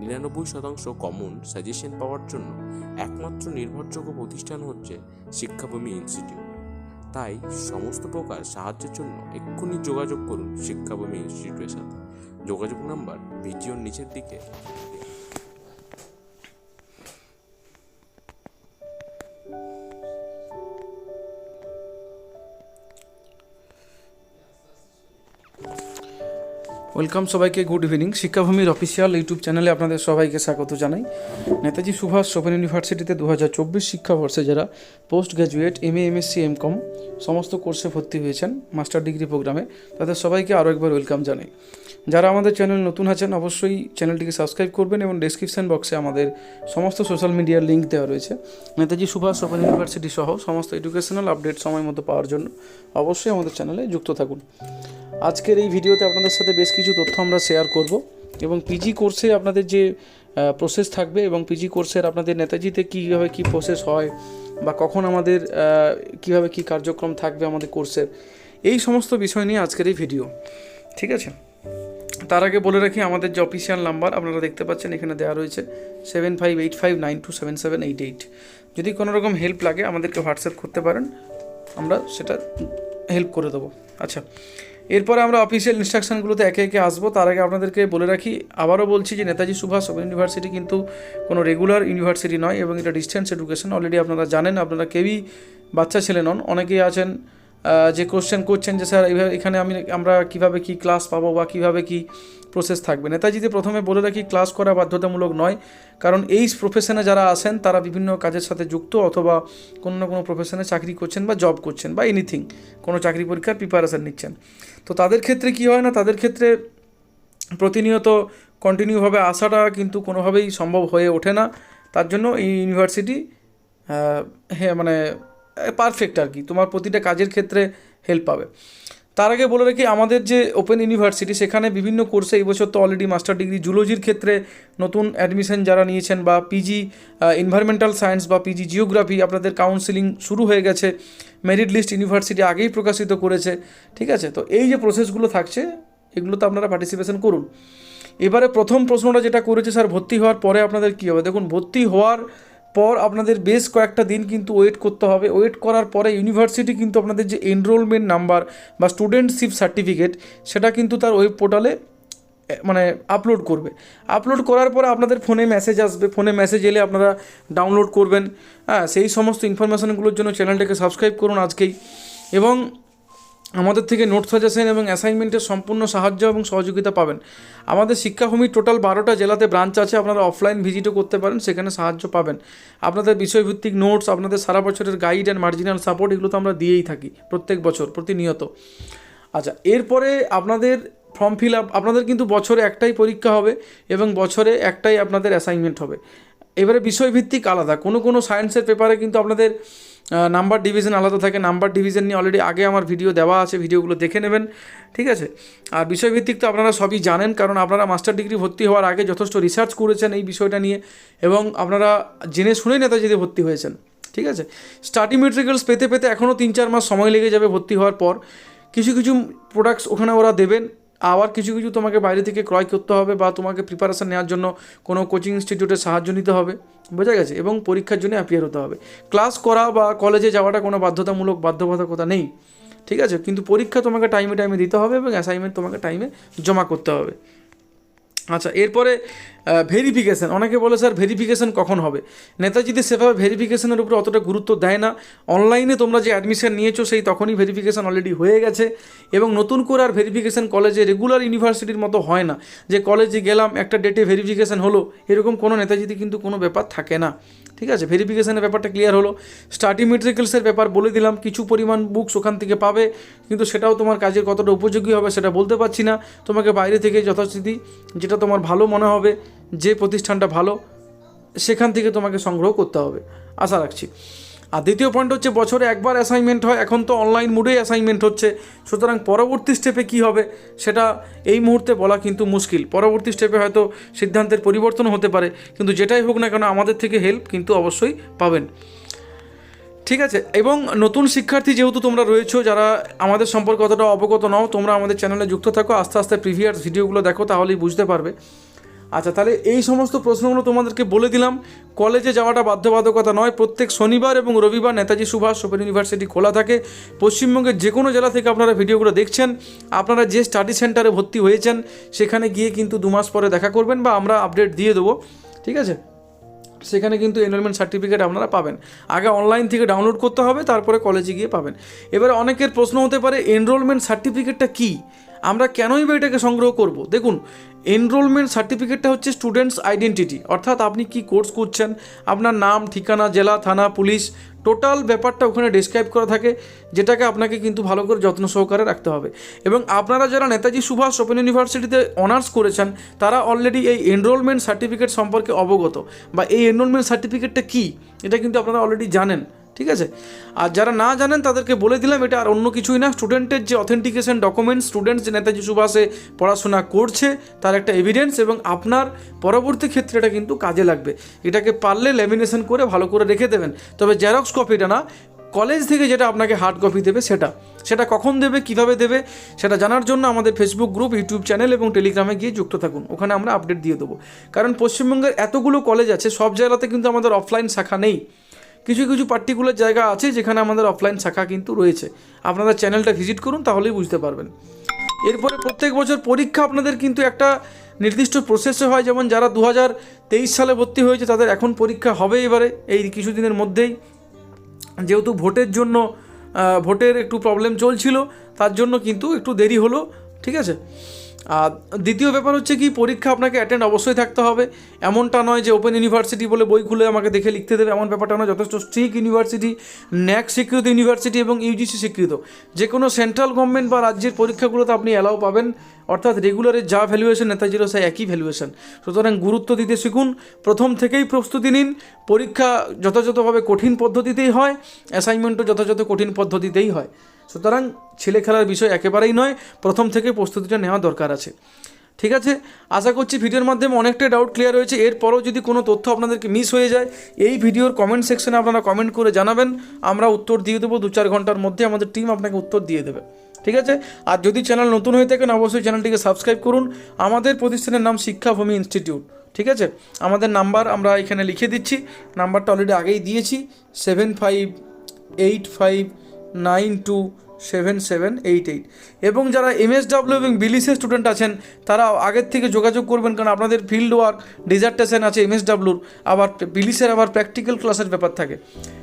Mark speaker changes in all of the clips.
Speaker 1: নিরানব্বই শতাংশ common suggestion পাওয়ার জন্য একমাত্র নির্ভরযোগ্য প্রতিষ্ঠান হচ্ছে শিক্ষাভূমি ইনস্টিটিউট তাই সমস্ত প্রকার সাহায্যের জন্য এক্ষুনি যোগাযোগ করুন শিক্ষাভূমি ইনস্টিটিউটের সাথে। যোগাযোগ নাম্বার ভিডিওর নিচের দিকে।
Speaker 2: ওয়েলকাম সবাইকে, গুড ইভিনিং। শিক্ষাভূমির অফিসিয়াল ইউটিউব চ্যানেলে আপনাদের সবাইকে স্বাগত জানাই। নেতাজি সুভাষ ওপেন ইউনিভার্সিটিতে দু হাজার চব্বিশ শিক্ষাবর্ষে যারা post graduate M A MSc M com সমস্ত কোর্সে ভর্তি হয়েছেন মাস্টার ডিগ্রি প্রোগ্রামে, তাদের সবাইকে আরও একবার ওয়েলকাম জানাই। যারা আমাদের চ্যানেল নতুন আছেন, অবশ্যই চ্যানেলটিকে সাবস্ক্রাইব করবেন এবং ডেসক্রিপশন বক্সে আমাদের সমস্ত সোশ্যাল মিডিয়ার লিঙ্ক দেওয়া রয়েছে। নেতাজি সুভাষ ওপেন ইউনিভার্সিটি সহ সমস্ত এডুকেশনাল আপডেট সময় মতো পাওয়ার জন্য অবশ্যই আমাদের চ্যানেলে যুক্ত থাকুন। আজকের এই ভিডিওতে আপনাদের সাথে বেশ কিছু তথ্য আমরা শেয়ার করব এবং পিজি কোর্সে আপনাদের যে প্রসেস থাকবে এবং পিজি কোর্সের আপনাদের নেতাজিতে কীভাবে কী প্রসেস হয় বা কখন আমাদের কীভাবে কী কার্যক্রম থাকবে আমাদের কোর্সের এই সমস্ত বিষয় নিয়ে আজকের এই ভিডিও ঠিক আছে? তার আগে বলে রাখি, আমাদের যে অফিসিয়াল নাম্বার আপনারা দেখতে পাচ্ছেন, এখানে দেওয়া রয়েছে seven five eight five nine two seven seven eight eight যদি কোনো রকম হেল্প লাগে, আমাদেরকে হোয়াটসঅ্যাপ করতে পারেন, আমরা সেটা হেল্প করে দেবো। আচ্ছা এরপরে আমরা অফিসিয়াল ইনস্ট্রাকশনগুলোতে একে একে আসব। তার আগে আপনাদেরকে বলে রাখি, আবারও বলছি যে নেতাজি সুভাষ ওপেন ইউনিভার্সিটি কিন্তু কোনো রেগুলার ইউনিভার্সিটি নয় এবং এটা ডিস্টেন্স এডুকেশন অলরেডি আপনারা জানেন, আপনারা কেউই বাচ্চা ছেলে নন, অনেকেই আছেন যে কোশ্চেন করছেন যে, স্যার এইভাবে এখানে আমি, আমরা কীভাবে কি ক্লাস পাবো বা কীভাবে কি প্রসেস থাকবে? নেতাজিতে প্রথমে বলে রাখি ক্লাস করা বাধ্যতামূলক নয়। কারণ এই প্রফেশনে যারা আসেন তারা বিভিন্ন কাজের সাথে যুক্ত অথবা কোনো না কোনো প্রফেশনে চাকরি করছেন বা জব করছেন বা এনিথিং কোনো চাকরি পরীক্ষার প্রিপারেশান নিচ্ছেন। তো তাদের ক্ষেত্রে কি হয় না? তাদের ক্ষেত্রে প্রতিনিয়ত কন্টিনিউভাবে আসাটা কিন্তু কোনোভাবেই সম্ভব হয়ে ওঠে না। তার জন্য এই ইউনিভার্সিটি হ্যাঁ মানে পারফেক্ট আর কি। তোমার প্রতিটা কাজের ক্ষেত্রে হেল্প পাবে। তার আগে বলে রাখি, আমাদের যে ওপেন ইউনিভার্সিটি সেখানে বিভিন্ন কোর্সে এই বছর তো অলরেডি মাস্টার ডিগ্রি জুলজির ক্ষেত্রে নতুন অ্যাডমিশন যারা নিয়েছেন বা পিজি এনভায়রনমেন্টাল সায়েন্স বা পিজি জিওগ্রাফি আপনাদের কাউন্সিলিং শুরু হয়ে গেছে মেরিট লিস্ট ইউনিভার্সিটি আগেই প্রকাশিত করেছে, ঠিক আছে? তো এই যে প্রসেসগুলো থাকছে, এগুলোতে আপনারা পার্টিসিপেশন করুন। এবারে প্রথম প্রশ্নটা যেটা করেছে স্যার, ভর্তি হওয়ার পরে আপনাদের কী হবে? দেখুন, ভর্তি হওয়ার পর আপনাদের বেশ কয়েকটা দিন কিন্তু ওয়েট করতে হবে। ওয়েট করার পরে ইউনিভার্সিটি কিন্তু আপনাদের যে এনরোলমেন্ট নাম্বার বা স্টুডেন্টশিপ সার্টিফিকেট সেটা কিন্তু তার ওয়েব পোর্টালে মানে আপলোড করবে। আপলোড করার পরে আপনাদের ফোনে মেসেজ আসবে। ফোনে মেসেজ এলে আপনারা ডাউনলোড করবেন। হ্যাঁ সেই সমস্ত ইনফরমেশানগুলোর জন্য চ্যানেলটাকে সাবস্ক্রাইব করুন আজকেই। এবং আমাদের থেকে নোট সাজেশন এবং অ্যাসাইনমেন্টের সম্পূর্ণ সাহায্য এবং সহযোগিতা পাবেন। আমাদের শিক্ষাভূমির টোটাল বারোটা জেলাতে ব্রাঞ্চ আছে, আপনারা অফলাইন ভিজিটও করতে পারেন, সেখানে সাহায্য পাবেন। আপনাদের বিষয়ভিত্তিক নোটস, আপনাদের সারা বছরের গাইড অ্যান্ড মার্জিনাল সাপোর্ট এগুলো তো আমরা দিয়েই থাকি প্রত্যেক বছর, প্রতিনিয়ত। আচ্ছা এরপরে আপনাদের ফর্ম ফিল আপ আপনাদের কিন্তু বছরে একটাই পরীক্ষা হবে এবং বছরে একটাই আপনাদের অ্যাসাইনমেন্ট হবে। এবারে বিষয়ভিত্তিক আলাদা, কোনো কোনো সায়েন্সের পেপারে কিন্তু আপনাদের নাম্বার ডিভিশন আলাদা থাকে। নাম্বার ডিভিশন নিয়ে অলরেডি আগে আমার ভিডিও দেওয়া আছে ভিডিওগুলো দেখে নেবেন, ঠিক আছে? আর বিষয়ভিত্তিক তো আপনারা সবই জানেন, কারণ আপনারা মাস্টার ডিগ্রি ভর্তি হওয়ার আগে যথেষ্ট রিসার্চ করেছেন এই বিষয়টা নিয়ে, এবং আপনারা জেনে শুনেই নেতাজিতে ভর্তি হয়েছেন, ঠিক আছে? স্টাডি মেটেরিয়ালস পেতে পেতে এখনও তিন চার মাস সময় লেগে যাবে ভর্তি হওয়ার পর। কিছু কিছু প্রোডাক্টস ওখানে ওরা দেবেন, আবার কিছু কিছু তোমাকে বাইরে থেকে ক্রয় করতে হবে বা তোমাকে প্রিপারেশান নেওয়ার জন্য কোনো কোচিং ইনস্টিটিউটের সাহায্য নিতে হবে। বোঝা গেছে, এবং পরীক্ষার জন্য অ্যাপিয়ার হতে হবে। ক্লাস করা বা কলেজে যাওয়াটা কোনো বাধ্যতামূলক বাধ্যবাধকতা নেই, ঠিক আছে? কিন্তু পরীক্ষা তোমাকে টাইমে টাইমে দিতে হবে এবং অ্যাসাইনমেন্ট তোমাকে টাইমে জমা করতে হবে। আচ্ছা এরপরে ভেরিফিকেশান অনেকে বলে, স্যার ভেরিফিকেশান কখন হবে? নেতাজিতে সেভাবে ভেরিফিকেশানের উপরে অতটা গুরুত্ব দেয় না। অনলাইনে তোমরা যে অ্যাডমিশন নিয়েছো, সেই তখনই ভেরিফিকেশান অলরেডি হয়ে গেছে। এবং নতুন করে আর ভেরিফিকেশান কলেজে রেগুলার ইউনিভার্সিটির মতো হয় না। যে কলেজে গেলাম, একটা ডেটে ভেরিফিকেশান হলো, এরকম কোনো নেতাজিতে কিন্তু কোনো ব্যাপার থাকে না। ঠিক আছে? ভেরিফিকেশনের ব্যাপারটা ক্লিয়ার হলো। স্টাডি মেটেরিয়ালসের ব্যাপার বলে দিলাম। কিছু পরিমাণ বুকস ওখান থেকে পাবে। কিন্তু সেটাও তোমার কাজের কতটা উপযোগী হবে, সেটা বলতে পারছি না। তোমাকে বাইরে থেকে যথাস্থিতি, যেটা তোমার ভালো মনে হবে যে প্রতিষ্ঠানটা ভালো, সেখান থেকে তোমাকে সংগ্রহ করতে হবে। আশা রাখছি। আর দ্বিতীয় পয়েন্ট হচ্ছে, বছরে একবার অ্যাসাইনমেন্ট হয়, এখন তো অনলাইন মোডেই অ্যাসাইনমেন্ট হচ্ছে। সুতরাং পরবর্তী স্টেপে কি হবে, সেটা এই মুহূর্তে বলা কিন্তু মুশকিল। পরবর্তী স্টেপে হয়তো সিদ্ধান্তের পরিবর্তন হতে পারে, কিন্তু যেটাই হোক না কেন আমাদের থেকে হেল্প কিন্তু অবশ্যই পাবেন। ঠিক আছে, এবং নতুন শিক্ষার্থী যেহেতু তোমরা রয়েছো, যারা আমাদের সম্পর্কে অতটা অবগত নও, তোমরা আমাদের চ্যানেলে যুক্ত থাকো, আস্তে আস্তে প্রিভিয়াস ভিডিওগুলো দেখো, তাহলেই বুঝতে পারবে। আচ্ছা তাহলে এই সমস্ত প্রশ্নগুলো তোমাদেরকে বলে দিলাম। কলেজে যাওয়াটা বাধ্যবাধকতা নয়। প্রত্যেক শনিবার এবং রবিবার নেতাজি সুভাষ ওপেন ইউনিভার্সিটি খোলা থাকে। পশ্চিমবঙ্গের যে কোনো জেলা থেকে আপনারা ভিডিওগুলো দেখছেন। আপনারা যে স্টাডি সেন্টারে ভর্তি হয়েছেন, সেখানে গিয়ে কিন্তু দু মাস পরে দেখা করবেন বা আমরা আপডেট দিয়ে দেবো। ঠিক আছে? সেখানে কিন্তু এনরোলমেন্ট সার্টিফিকেট আপনারা পাবেন। আগে অনলাইন থেকে ডাউনলোড করতে হবে, তারপরে কলেজে গিয়ে পাবেন। এবারে অনেকের প্রশ্ন হতে পারে এনরোলমেন্ট সার্টিফিকেটটা কী? আমরা কেনই বা এটাকে সংগ্রহ করব? দেখুন এনরোলমেন্ট সার্টিফিকেটটা হচ্ছে স্টুডেন্টস আইডেন্টিটি অর্থাৎ আপনি কি কোর্স করছেন, আপনার নাম, ঠিকানা, জেলা, থানা, পুলিশ টোটাল ব্যাপারটা ওখানে ডিসক্রাইব করা থাকে, যেটাকে আপনাকে কিন্তু ভালো করে যত্ন সহকারে রাখতে হবে। এবং আপনারা যারা নেতাজি সুভাষ ওপেন ইউনিভার্সিটিতে অনার্স করেছেন, তারা অলরেডি এই এনরোলমেন্ট সার্টিফিকেট সম্পর্কে অবগত। বা এই এনরোলমেন্ট সার্টিফিকেটটা কী, এটা কিন্তু আপনারা অলরেডি জানেন। ঠিক আছে? আর যারা না জানেন, তাদেরকে বলে দিলাম, এটা আর অন্য কিছুই না। স্টুডেন্টের যে অথেন্টিকেশন ডকুমেন্টস স্টুডেন্টস যে নেতাজি সুভাষে পড়াশোনা করছে, তার একটা এভিডেন্স এবং আপনার পরবর্তী ক্ষেত্রে এটা কিন্তু কাজে লাগবে। এটাকে পারলে ল্যামিনেশন করে ভালো করে রেখে দেবেন। তবে জেরক্স কপিটা না কলেজ থেকে যেটা আপনাকে হার্ড কপি দেবে সেটা। সেটা কখন দেবে, কীভাবে দেবে, সেটা জানার জন্য আমাদের ফেসবুক গ্রুপ ইউটিউব চ্যানেল এবং টেলিগ্রামে গিয়ে যুক্ত থাকুন। ওখানে আমরা আপডেট দিয়ে দেবো। কারণ পশ্চিমবঙ্গের এতগুলো কলেজ আছে, সব জায়গাতে কিন্তু আমাদের অফলাইন শাখা নেই। কিছু কিছু পার্টিকুলার জায়গা আছে যেখানে আমাদের অফলাইন শাখা কিন্তু রয়েছে। আপনারা চ্যানেলটা ভিজিট করুন, তাহলেই বুঝতে পারবেন। এরপরে প্রত্যেক বছর পরীক্ষা আপনাদের কিন্তু একটা নির্দিষ্ট প্রসেসে হয়। যেমন যারা দু হাজার তেইশ সালে ভর্তি হয়েছে, তাদের এখন পরীক্ষা হবে এবারে, এই কিছুদিনের মধ্যেই। যেহেতু ভোটের জন্য ভোটের একটু প্রবলেম চলছিল, তার জন্য কিন্তু একটু দেরি হলো, ঠিক আছে? দ্বিতীয় ব্যাপার হচ্ছে কি, পরীক্ষা আপনাকে অ্যাটেন্ড অবশ্যই থাকতে হবে। এমনটা নয় যে ওপেন ইউনিভার্সিটি বলে বই খুলে আমাকে দেখে লিখতে দেবে, এমন ব্যাপারটা নয়। যথেষ্ট স্ট্রিক ইউনিভার্সিটি ন্যাক স্বীকৃত ইউনিভার্সিটি এবং ইউজিসি স্বীকৃত। যে কোনো সেন্ট্রাল গভর্নমেন্ট বা রাজ্যের পরীক্ষাগুলোতে আপনি অ্যালাউ পাবেন, অর্থাৎ রেগুলারের যা ভ্যালুয়েশন নেতাজিরও সেই একই ভ্যালুয়েশন সুতরাং গুরুত্ব দিতে শিখুন, প্রথম থেকেই প্রস্তুতি নিন। পরীক্ষা যথাযথভাবে কঠিন পদ্ধতিতেই হয় অ্যাসাইনমেন্টও যথাযথ কঠিন পদ্ধতিতেই হয়। সুতরাং ছেলে খেলার বিষয় একেবারেই নয়, প্রথম থেকে প্রস্তুতিটা নেওয়া দরকার আছে। ঠিক আছে? আশা করছি ভিডিওর মাধ্যমে অনেকটাই ডাউট ক্লিয়ার হয়েছে। এরপরও যদি কোনো তথ্য আপনাদেরকে মিস হয়ে যায়, এই ভিডিওর কমেন্ট সেকশনে আপনারা কমেন্ট করে জানাবেন। আমরা উত্তর দিয়ে দেবো, দু চার ঘণ্টার মধ্যে আমাদের টিম আপনাকে উত্তর দিয়ে দেবে। ঠিক আছে? আর যদি চ্যানেল নতুন হয়ে থাকেন, অবশ্যই চ্যানেলটিকে সাবস্ক্রাইব করুন। আমাদের প্রতিষ্ঠানের নাম শিক্ষাভূমি ইনস্টিটিউট ঠিক আছে? আমাদের নাম্বার আমরা এখানে লিখে দিচ্ছি। নাম্বারটা অলরেডি আগেই দিয়েছি। Seven five eight five nine two seven seven eight eight. এবং যারা এমএসডাব্লিউ এবং বিলিসের স্টুডেন্ট আছেন তারা আগের থেকে যোগাযোগ করবেন, কারণ আপনাদের ফিল্ড ওয়ার্ক, ডিজার্টেশন আছে এমএসডাব্লিউর, আবার বিলিসের আবার প্র্যাকটিক্যাল ক্লাসের ব্যাপার থাকে।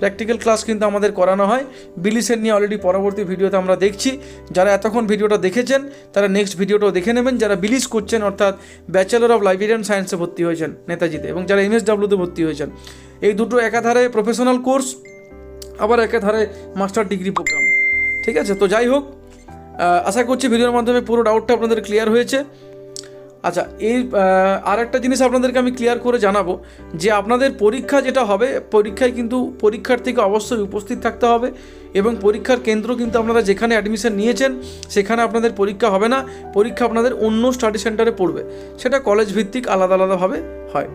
Speaker 2: প্র্যাকটিক্যাল ক্লাস কিন্তু আমাদের করানো হয়। বিলিসের নিয়ে অলরেডি পরবর্তী ভিডিওতে আমরা দেখছি। যারা এতক্ষণ ভিডিওটা দেখেছেন, তারা নেক্সট ভিডিওটাও দেখে নেবেন। যারা বিলিস করছেন, অর্থাৎ ব্যাচেলর অফ লাইব্রেরিয়ান সায়েন্সে ভর্তি হয়েছেন নেতাজিতে, এবং যারা এমএসডাব্লিউতে ভর্তি হয়েছেন, এই দুটো একাধারে প্রফেশনাল কোর্স আবার একাধারে মাস্টার ডিগ্রি প্রোগ্রাম ঠিক আছে? তো যাই হোক আশা করছি ভিডিওর মাধ্যমে পুরো ডাউটটা আপনাদের ক্লিয়ার হয়েছে। আচ্ছা এই আর একটা জিনিস আপনাদেরকে আমি ক্লিয়ার করে জানাব, যে আপনাদের পরীক্ষা যেটা হবে, পরীক্ষায় কিন্তু পরীক্ষার্থীকে অবশ্যই উপস্থিত থাকতে হবে এবং পরীক্ষার কেন্দ্র কিন্তু আপনারা যেখানে অ্যাডমিশন নিয়েছেন, সেখানে আপনাদের পরীক্ষা হবে না। পরীক্ষা আপনাদের অন্য স্টাডি সেন্টারে পড়বে। সেটা কলেজ ভিত্তিক আলাদা আলাদাভাবে হয়।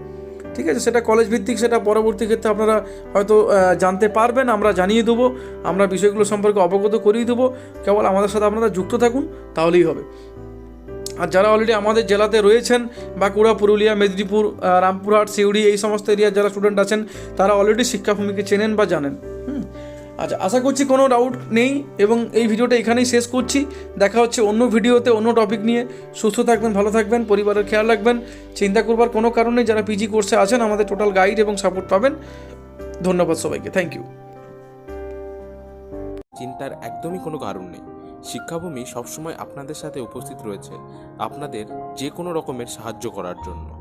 Speaker 2: ঠিক আছে, সেটা কলেজ ভিত্তিক, সেটা পরবর্তী ক্ষেত্রে আপনারা হয়তো জানতে পারবেন, আমরা জানিয়ে দেবো, আমরা বিষয়গুলো সম্পর্কে অবগত করিয়ে দেবো। কেবল আমাদের সাথে আপনারা যুক্ত থাকুন, তাহলেই হবে। আর যারা অলরেডি আমাদের জেলাতে রয়েছেন বাঁকুড়া পুরুলিয়া, মেদিনীপুর রামপুরহাট, সিউড়ি, এই সমস্ত এরিয়ার যারা স্টুডেন্ট আছেন, তারা অলরেডি শিক্ষাভূমিকে চেনেন বা জানেন। হুম আচ্ছা আশা করছি কোনো ডাউট নেই এবং এই ভিডিওটা এখানেই শেষ করছি। দেখা হচ্ছে অন্য ভিডিওতে অন্য টপিক নিয়ে। সুস্থ থাকবেন, ভালো থাকবেন, পরিবারের খেয়াল রাখবেন। চিন্তা করবার কোনো কারণে যারা পিজি কোর্সে আছেন, আমাদের টোটাল গাইড এবং সাপোর্ট পাবেন। ধন্যবাদ সবাইকে থ্যাংক ইউ
Speaker 1: চিন্তার একদমই কোনো কারণ নেই। শিক্ষাভূমি সবসময় আপনাদের সাথে উপস্থিত রয়েছে। আপনাদের যে কোনো রকমের সাহায্য করার জন্য।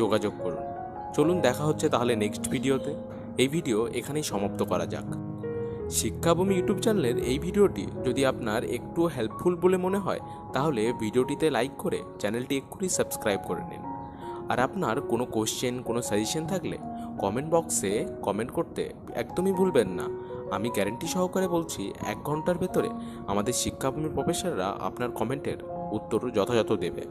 Speaker 1: যোগাযোগ করুন। চলুন দেখা হচ্ছে তাহলে নেক্সট ভিডিওতে। এই ভিডিও এখানেই সমাপ্ত করা যাক। শিক্ষাভূমি ইউটিউব চ্যানেলের এই ভিডিওটি যদি আপনার একটু হেল্পফুল বলে মনে হয়, তাহলে ভিডিওটিতে লাইক করে চ্যানেলটি এক্ষুনি সাবস্ক্রাইব করে নিন। আর আপনার কোনো কোশ্চেন কোনো সাজেশন থাকলে কমেন্ট বক্সে কমেন্ট করতে একদমই ভুলবেন না। আমি গ্যারেন্টি সহকারে বলছি, এক ঘণ্টার ভেতরে আমাদের শিক্ষাভূমি প্রফেসররা আপনার কমেন্টের উত্তর যথাযথ দেবে।